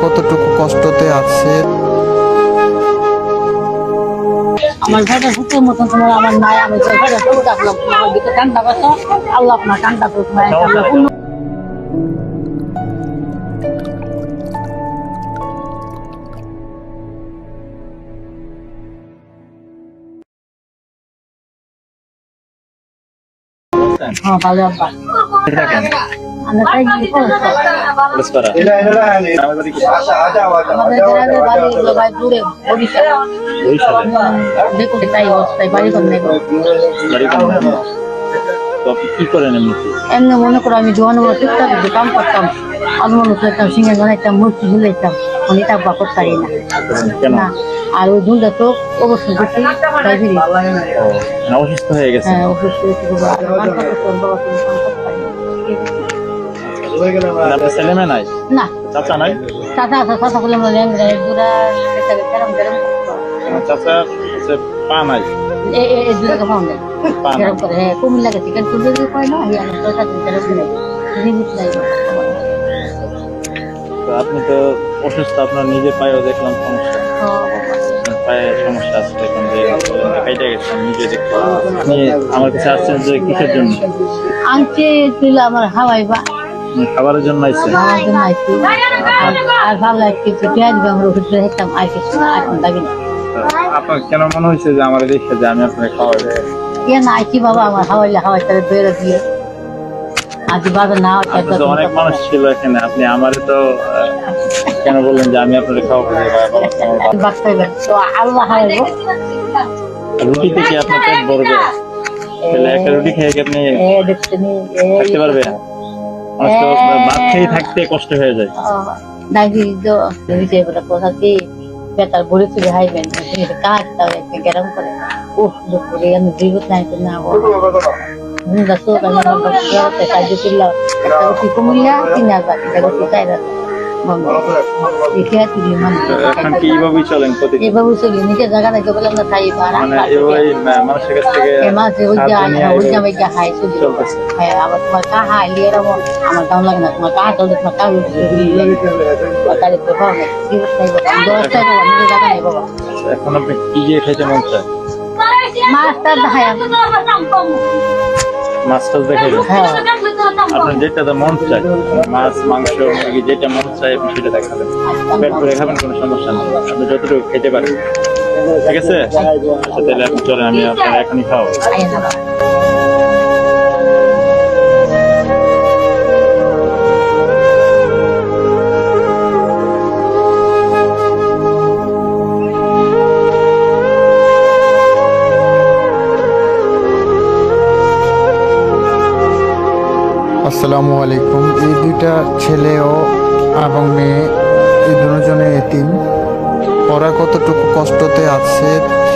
কতটুকু কষ্টতে আছে? আমার ঘরে হুকুর মতন তোমার আমার নাই আমি তো ঘরে শুরু রাখলাম আমার দিকে ঠান্ডা কথা আল্লাহ আপনার ঠান্ডা করুক পূর্ণ হ্যাঁ ভালো আব্বা। আমরা তাই কি তাই করেন এমনি মনে করো আমি জোয়ান টুকটাক কাম করতাম আলমন করতাম সিঙ্গে বানাইতাম মূর্তি ঝুলাইতাম আমি তা বা পারি না আর ওই দুলটা তো অবশ্যই বেশি ও, অসুস্থ হয়ে গেছে হ্যাঁ অসুস্থ হয়েছে আপনার ছেলে মেয়ে নাই? না। চাচা নাই? চাচা আছে চাচা বলে দুরা চাচা পা নাই। এ এ পাউন পা নাই। হ্যাঁ কুমিল্লা না তো চাচা নাই। আপনি তো অসুস্থ আপনার নিজের পায়েও দেখলাম সমস্যা। পায়ে সমস্যা আছে এখন যে গেছে আমি নিজে দেখতে আপনি আমার কাছে আসছেন যে কিসের জন্য? আনছে তুই আমার হাওয়াই বা খাবারের জন্য আইছেন আমার জন্য আইছি। আর- ভালো একটু পেঁয়াজ আর কিছু এখন না। আপনার কেন মনে হয়েছে যে আমার দেখে যে আমি আপনাকে খাওয়াবো ইয়ে না আইছি বাবা আমার হাওয়াইলে হাওয়াই তাহলে বেরো দিয়ে আজ বাবা না অনেক মানুষ ছিল এখানে আপনি আমার তো কেন বললেন যে আমি আপনাকে খাওয়াবো তো আল্লাহ হাওয়াইবো রুটি থেকে আপনার পেট ভরবে। তাহলে একটা রুটি খেয়ে কি আপনি থাকতে অনেক তো ভাত খেয়ে থাকতে কষ্ট হয়ে যায়। ডাকি তো নিচে বলে কথা কি বেতার বড়ি তুলে হাইবেন কাজ তাও একটা গরম করে। উফ দুপুরে আমি জীবত নাই তো না মুন্ডা সো আমি আমার বাচ্চাতে কাজে ছিল একটা তিন হাজার এটা উঠি চার এখন কি এইভাবেই চলেন প্রতিদিন। এভাবে চলি নিজের জায়গা থেকে বলে আমরা খাই মানে এভাবেই মানুষের কাছ থেকে মাঝে ওই যে ওই যে খাই শুধু। হ্যাঁ আবার তোমার কাহা লিয়ে রাখো। আমার গান লাগে না তোমার কাহা চলতে তোমার কাহা তাহলে তো পাবো জীবন নাই বাবা দশটাই বাবা নিজের জায়গা নেই বাবা। এখন আপনি কি দিয়ে খাইতে মন চায় মাছটা হ্যাঁ। আপনার যেটা তো মন চাই মাছ, মাংস মুরগি যেটা মন চাই আপনি সেটা দেখাবেন পেট করে খাবেন, কোনো সমস্যা নেই। আপনি যতটুকু খেতে পারেন। ঠিক আছে? আচ্ছা তাহলে আপনি চলেন, আমি আপনার এখনই খাওয়াবো। আসসালামু আলাইকুম। এই দুইটা ছেলেও এবং মেয়ে, এই দুজনে এতিম। ওরা কতটুকু কষ্টতে আছে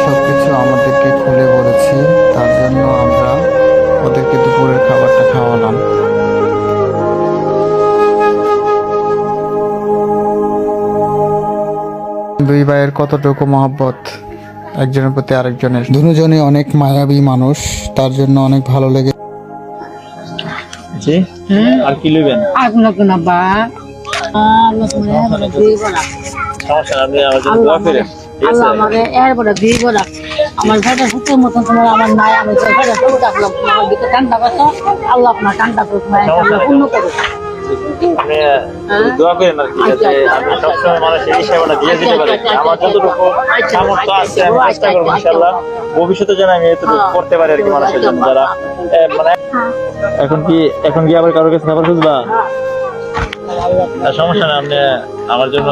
সবকিছু আমাদেরকে খুলে বলেছি। তার জন্য আমরা ওদেরকে দুপুরের খাবারটা খাওয়ালাম। দুই ভাইয়ের কতটুকু মহব্বত? একজনের প্রতি আরেকজনের। দুজনে অনেক মায়াবী মানুষ। তার জন্য অনেক ভালো লেগে জি? আর কি লইবেন? আর লাগবে না বা আল্লাহ তোমার দুই সমস্যা আপনি আমার জন্য দোয়া করেন। আল্লাহ আমাকে বড় আমার ঘরে হুকুর মতন তোমার আমার নাই আমি তো ঘরে শুরু রাখলাম আমার দিকে ঠান্ডা কথা আল্লাহ আপনার ঠান্ডা করুক মায়ের আল্লাহ পূর্ণ করুক। আপনি দোয়া করেন আর কি যাতে আমি সবসময় মানুষের এই সেবাটা দিয়ে দিতে পারি। আমার যতটুকু সামর্থ্য আছে আমি চেষ্টা করব ইনশাল্লাহ। ভবিষ্যতে যেন আমি এতটুকু করতে পারি আর কি মানুষের জন্য যারা মানে এখন কি এখন কি আবার কারোর কাছে খাবার খুঁজবা? সমস্যা নেই আপনি আমার জন্য